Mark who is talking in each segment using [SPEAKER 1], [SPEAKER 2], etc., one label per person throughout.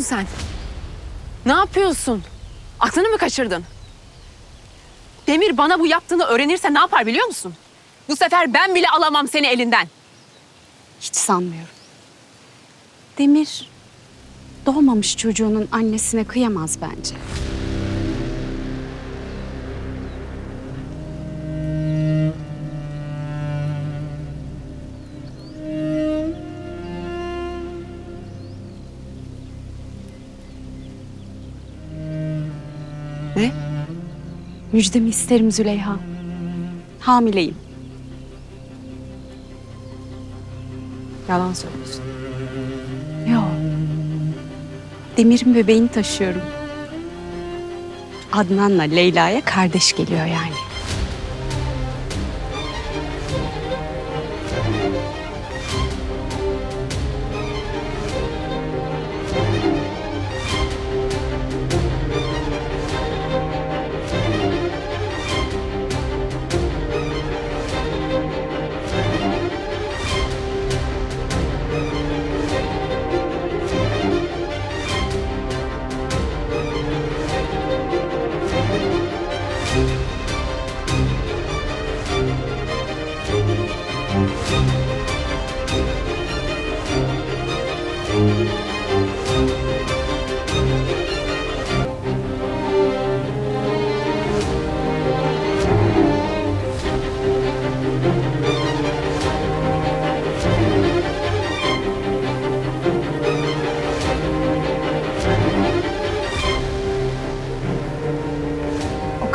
[SPEAKER 1] yapıyorsun sen? Ne yapıyorsun? Aklını mı kaçırdın? Demir bana bu yaptığını öğrenirse ne yapar biliyor musun? Bu sefer ben bile alamam seni elinden.
[SPEAKER 2] Hiç sanmıyorum. Demir doğmamış çocuğunun annesine kıyamaz bence. Müjdemi isterim Züleyha. Hamileyim.
[SPEAKER 1] Yalan söylüyorsun.
[SPEAKER 2] Yo. Demir'in bebeğini taşıyorum. Adnan'la Leyla'ya kardeş geliyor yani.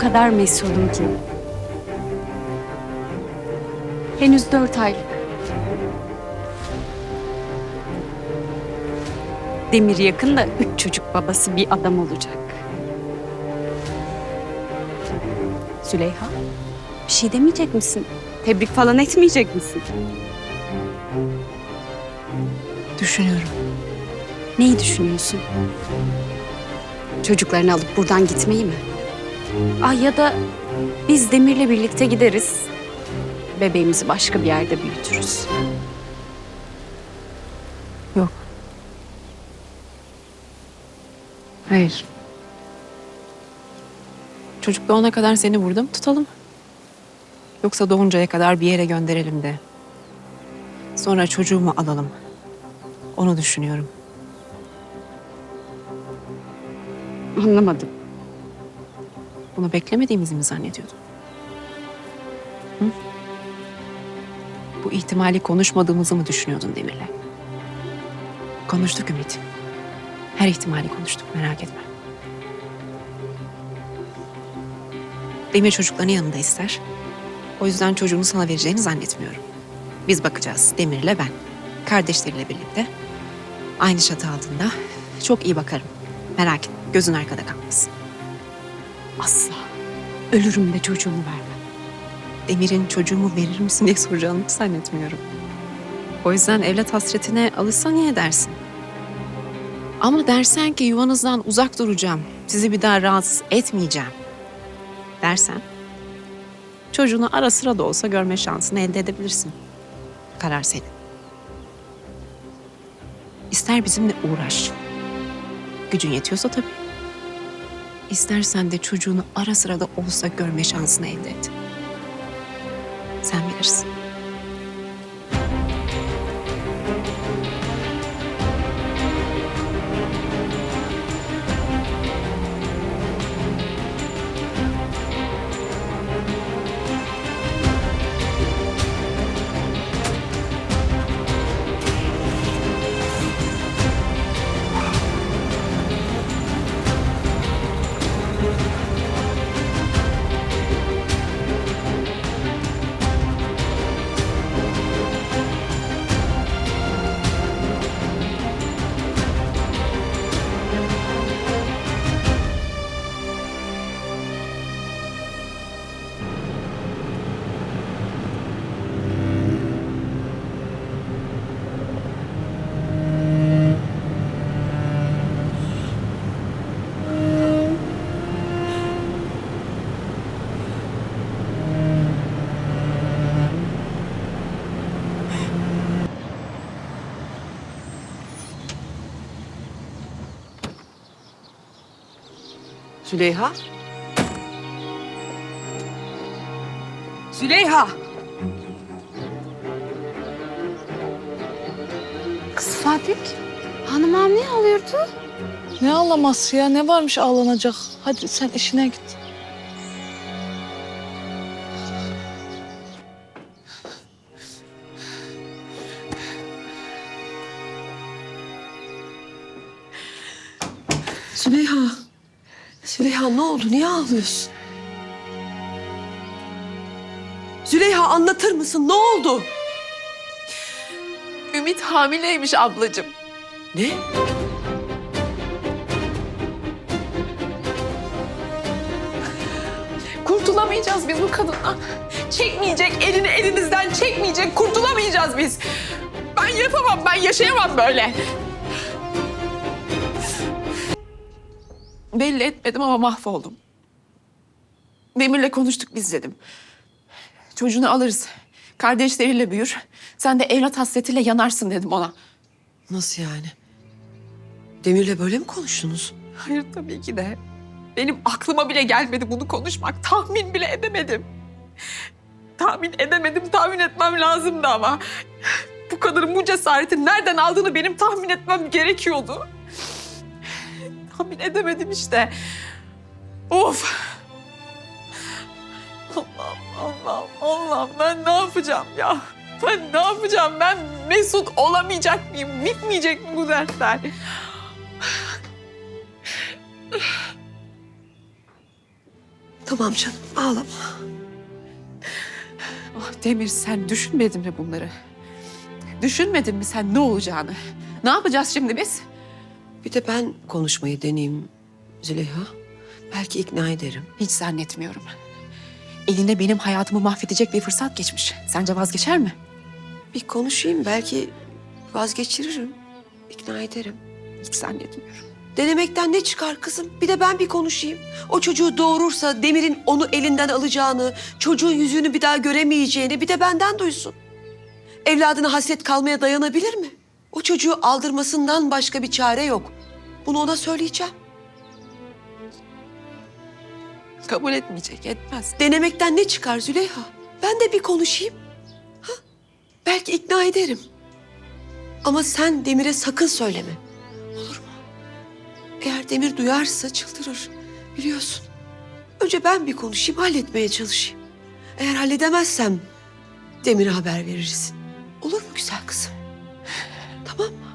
[SPEAKER 2] Kadar mesulüm ki. Henüz dört aylık. Demir yakında üç çocuk babası bir adam olacak. Züleyha, bir şey demeyecek misin? Tebrik falan etmeyecek misin?
[SPEAKER 1] Düşünüyorum.
[SPEAKER 2] Neyi düşünüyorsun? Çocuklarını alıp buradan gitmeyi mi? Ah ya da biz Demir'le birlikte gideriz. Bebeğimizi başka bir yerde büyütürüz.
[SPEAKER 1] Yok. Hayır. Çocuk doğana kadar seni burada mı tutalım? Yoksa doğuncaya kadar bir yere gönderelim de. Sonra çocuğumu alalım. Onu düşünüyorum.
[SPEAKER 2] Anlamadım.
[SPEAKER 1] Bunu beklemediğimizi mi zannediyordun? Hı? Bu ihtimali konuşmadığımızı mı düşünüyordun Demir'le? Konuştuk Ümit. Her ihtimali konuştuk merak etme. Demir çocuklarını yanında ister. O yüzden çocuğunu sana vereceğini zannetmiyorum. Biz bakacağız Demir'le ben. Kardeşleriyle birlikte. Aynı çatı altında. Çok iyi bakarım. Merak etme gözün arkada kalmasın.
[SPEAKER 2] Asla. Ölürüm de çocuğumu vermem.
[SPEAKER 1] Demir'in çocuğumu verir misin diye soracağını hiç zannetmiyorum. O yüzden evlat hasretine alışsan iyi edersin. Ama dersen ki yuvanızdan uzak duracağım, sizi bir daha rahatsız etmeyeceğim dersen çocuğunu ara sıra da olsa görme şansını elde edebilirsin. Karar senin. İster bizimle uğraş. Gücün yetiyorsa tabii. İstersen de çocuğunu ara sıra da olsa görme şansını elde et. Sen bilirsin.
[SPEAKER 3] Züleyha? Züleyha!
[SPEAKER 2] Kız Fatih, hanım ne alıyordu?
[SPEAKER 4] Ne ağlaması ya? Ne varmış ağlanacak? Hadi sen işine git.
[SPEAKER 3] Züleyha. Züleyha ne oldu? Niye ağlıyorsun? Züleyha anlatır mısın? Ne oldu?
[SPEAKER 1] Ümit hamileymiş ablacığım.
[SPEAKER 3] Ne?
[SPEAKER 1] Kurtulamayacağız biz bu kadından. Çekmeyecek, elini elinizden çekmeyecek. Kurtulamayacağız biz. Ben yapamam, ben yaşayamam böyle. Belli etmedim ama mahvoldum. Demir'le konuştuk biz dedim. Çocuğunu alırız. Kardeşleriyle büyür. Sen de evlat hasretiyle yanarsın dedim ona.
[SPEAKER 3] Nasıl yani? Demir'le böyle mi konuştunuz?
[SPEAKER 1] Hayır tabii ki de. Benim aklıma bile gelmedi bunu konuşmak. Tahmin bile edemedim. Tahmin edemedim, tahmin etmem lazımdı ama. Bu kadının bu cesareti nereden aldığını benim tahmin etmem gerekiyordu. Tahmin edemedim işte. Of! Allah'ım, Allah'ım, Allah'ım ben ne yapacağım ya? Ben ne yapacağım? Ben mesut olamayacak mıyım? Bitmeyecek mi bu dertler?
[SPEAKER 3] Tamam canım ağlama.
[SPEAKER 1] Ah Demir sen düşünmedin mi bunları? Düşünmedin mi sen ne olacağını? Ne yapacağız şimdi biz?
[SPEAKER 3] Bir de ben konuşmayı deneyeyim Züleyha. Belki ikna ederim.
[SPEAKER 1] Hiç zannetmiyorum. Eline benim hayatımı mahvedecek bir fırsat geçmiş. Sence vazgeçer mi?
[SPEAKER 3] Bir konuşayım belki vazgeçiririm. İkna ederim.
[SPEAKER 1] Hiç zannetmiyorum.
[SPEAKER 3] Denemekten ne çıkar kızım? Bir de ben bir konuşayım. O çocuğu doğurursa Demir'in onu elinden alacağını, çocuğun yüzünü bir daha göremeyeceğini bir de benden duysun. Evladına hasret kalmaya dayanabilir mi? O çocuğu aldırmasından başka bir çare yok. Bunu ona söyleyeceğim.
[SPEAKER 1] Kabul etmeyecek, etmez.
[SPEAKER 3] Denemekten ne çıkar Züleyha? Ben de bir konuşayım. Ha? Belki ikna ederim. Ama sen Demir'e sakın söyleme. Olur mu? Eğer Demir duyarsa çıldırır. Biliyorsun. Önce ben bir konuşayım, halletmeye çalışayım. Eğer halledemezsem Demir'e haber veririz. Olur mu güzel kızım? Tamam mı?